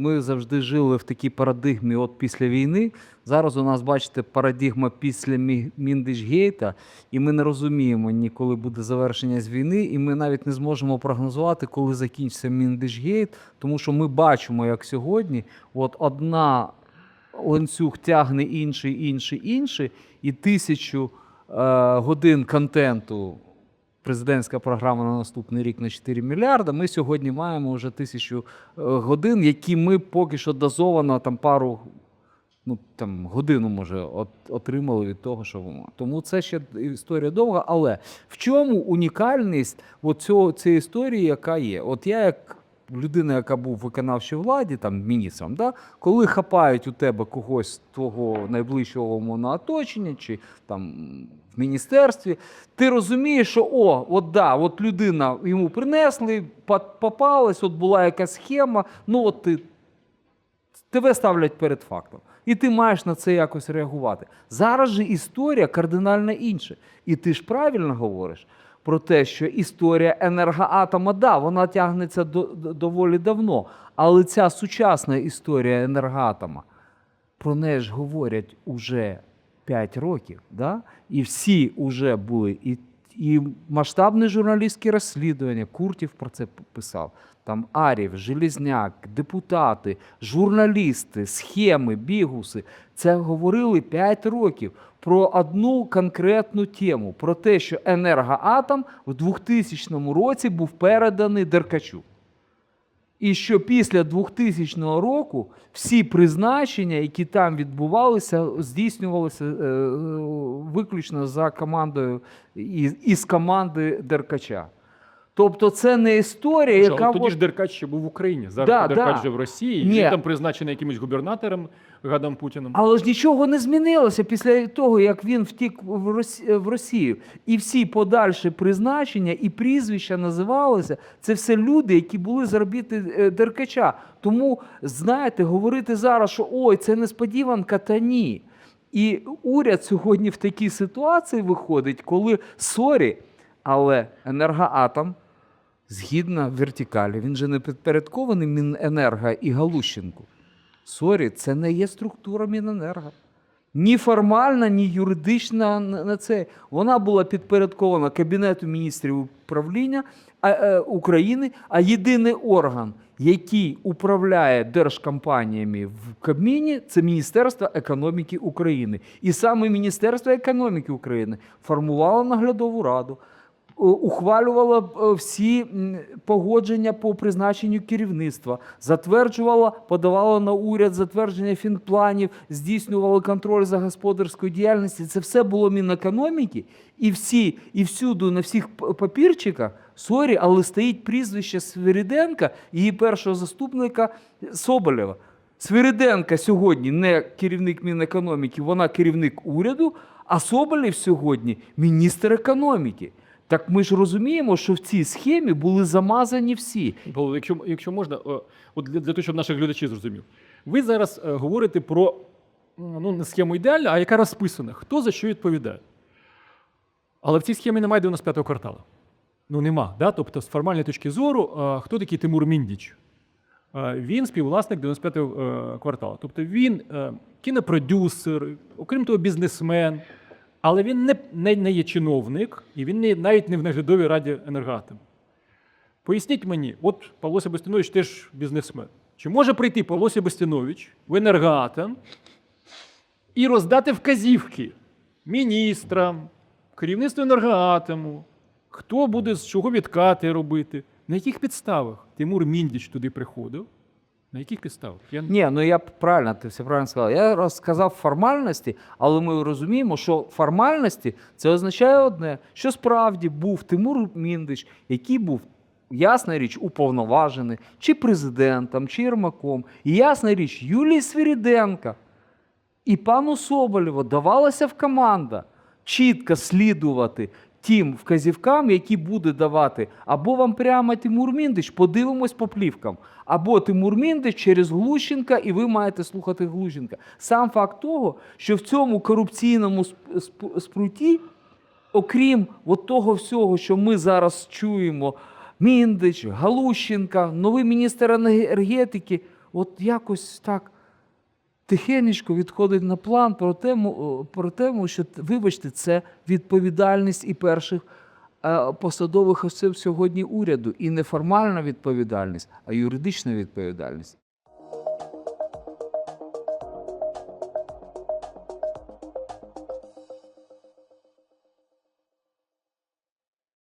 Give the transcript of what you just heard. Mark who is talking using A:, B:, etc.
A: Ми завжди жили в такій парадигмі от після війни. Зараз у нас, бачите, парадигма після Мі- Міндичгейта, і ми не розуміємо ні коли буде завершення з війни, і ми навіть не зможемо прогнозувати, коли закінчиться Міндичгейт, тому що ми бачимо, як сьогодні, от одна ланцюг тягне інший, інший, інший, і тисячу е, годин контенту. Президентська програма на наступний рік на 4 мільярда. Ми сьогодні маємо вже тисячу е, годин, які ми поки що дозовано там пару ну там годину може от, отримали від того, що воно. Тому це ще історія довга. Але в чому унікальність от цього, цієї історії, яка є? От я як людина, яка був виконавчій владі, там міністром, да, коли хапають у тебе когось з твого найближчого умовного оточення чи там в міністерстві, ти розумієш, що о, от да, от людина йому принесли, попалась, от була якась схема, ну от ти тебе ставлять перед фактом. І ти маєш на це якось реагувати. Зараз же історія кардинально інша. І ти ж правильно говориш про те, що історія енергоатома, да, вона тягнеться до, до- доволі давно. Але ця сучасна історія енергоатома, про неї ж говорять уже 5 років. Да? І всі вже були. І, і масштабне журналістське розслідування, Куртів про це писав. Там Арів, Желізняк, депутати, журналісти, схеми, бігуси. Це говорили 5 років про одну конкретну тему: про те, що енергоатом в 2000 році був переданий Деркачу. І що після 2000 року всі призначення, які там відбувалися, здійснювалися е, виключно за командою із, із команди Деркача. Тобто це не історія,
B: Що,
A: яка
B: тоді
A: от-
B: ж Деркач ще був в Україні. Зараз
A: Да,
B: Деркач
A: да.
B: вже в Росії,
A: Ні.
B: він там призначений якимось губернатором Гадом Путіним.
A: Але ж нічого не змінилося після того, як він втік в в Росію. І всі подальші призначення і прізвища називалися. Це все люди, які були заробіти е, Деркача. Тому, знаєте, говорити зараз, що ой, це несподіванка, та ні. І уряд сьогодні в такій ситуації виходить, коли сорі, але енергоатом. Згідно вертикалі, він же не підпорядкований Міненерго і Галущенку. Сорі, це не є структура Міненерго. Ні формальна, ні юридична на це. Вона була підпорядкована Кабінету міністрів управління е, України, а єдиний орган, який управляє держкомпаніями в Кабміні, це Міністерство економіки України. І саме Міністерство економіки України формувало наглядову раду, ухвалювала е, всі погодження по призначенню керівництва, затверджувала, подавала на уряд затвердження фінпланів, здійснювала контроль за господарською діяльністю. Це все було Мінекономіки, і всі, і всюди на всіх папірчиках, сорі, але стоїть прізвище Свириденка її першого заступника Соболєва. Свириденка сьогодні не керівник Мінекономіки, вона керівник уряду, а Соболєв сьогодні міністр економіки. Так ми ж розуміємо, що в цій схемі були замазані всі.
B: Павло, якщо, якщо можна, е, от для, для того, щоб наших глядачів зрозумів. Ви зараз е, говорите про ну, не схему ідеальна, а яка розписана, хто за що відповідає. Але в цій схемі немає 95-го кварталу. Ну нема. Да? Тобто, з формальної точки зору, е, хто такий Тимур Міндіч? Він співвласник 95-го е, кварталу. Тобто він кінопродюсер, окрім того, бізнесмен, але він не, не, не є чиновник, і він не, навіть не в наглядовій раді енергоатом. Поясніть мені, от Павло Себастьянович теж бізнесмен. Чи може прийти Павло Себастьянович в енергоатом і роздати вказівки міністрам, керівництву енергоатому, хто буде з чого відкати робити? На яких підставах Тимур Міндіч туди приходив? На яких підставах? Я...
A: Ні, ну я правильно, ти все правильно сказав. Я розказав формальності, але ми розуміємо, що формальності це означає одне, що справді був Тимур Міндич, який був. Ясна річ, уповноважений, чи президентом, чи Єрмаком. І ясна річ, Юлії Свиріденка і пану Соболєву давалася в команда чітко слідувати тим вказівкам, які буде давати або вам прямо Тимур Міндич, подивимось по плівкам, або Тимур Міндич через Глущенка, і ви маєте слухати Глущенка. Сам факт того, що в цьому корупційному сп- сп- спруті, окрім от того всього, що ми зараз чуємо, Міндич, Галущенка, новий міністр енергетики, от якось так тихенечко відходить на план про тему, про тему, що вибачте, це відповідальність і перших е, посадових осіб сьогодні уряду. І не формальна відповідальність, а юридична відповідальність.